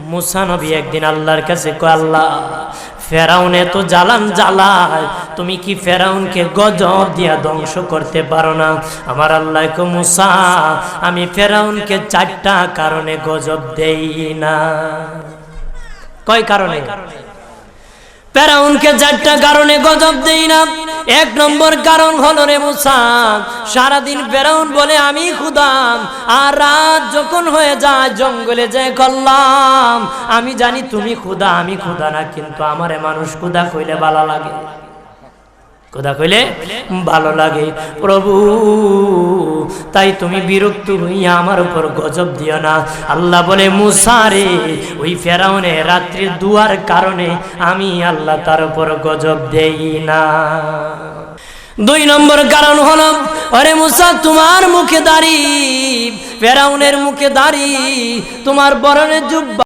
মুসা নবী একদিন আল্লাহর কাছে আল্লাহ, ফেরাউনে তো জ্বালান জ্বালায়, তুমি কি ফেরাউনকে গজব দিয়া ধ্বংস করতে পারো না? আমার আল্লাহ কো মুসা, আমি ফেরাউনকে চারটা কারণে গজব দেই না। কয় কারণে? ফেরাউনকে চারটা কারণে গজব দেই না। এক নম্বর কারণ হলো রে মুসা, সারাদিন ফেরাউন বলে, আমি খুদাম আর রাত যখন হয়ে যায়, জঙ্গলে যায় করলাম। আমি জানি তুমি খুদা, আমি খুদা না, কিন্তু আমারে মানুষ খুদা কইলে ভালো লাগে। খুদা কইলে ভালো লাগে। প্রভু তাই তুমি বিরক্ত হইয়া আমার উপর গজব দিও না। আল্লাহ বলে মুসারে ওই ফেরাউনে রাত্রির দুয়ার কারণে আমি আল্লাহ তার উপর গজব দেই না। দুই নম্বর কারণ হল অরে মুসা, তোমার মুখে দাঁড়ি, ফেরাউনের মুখে দাঁড়ি, তোমার বরণের জুব্বা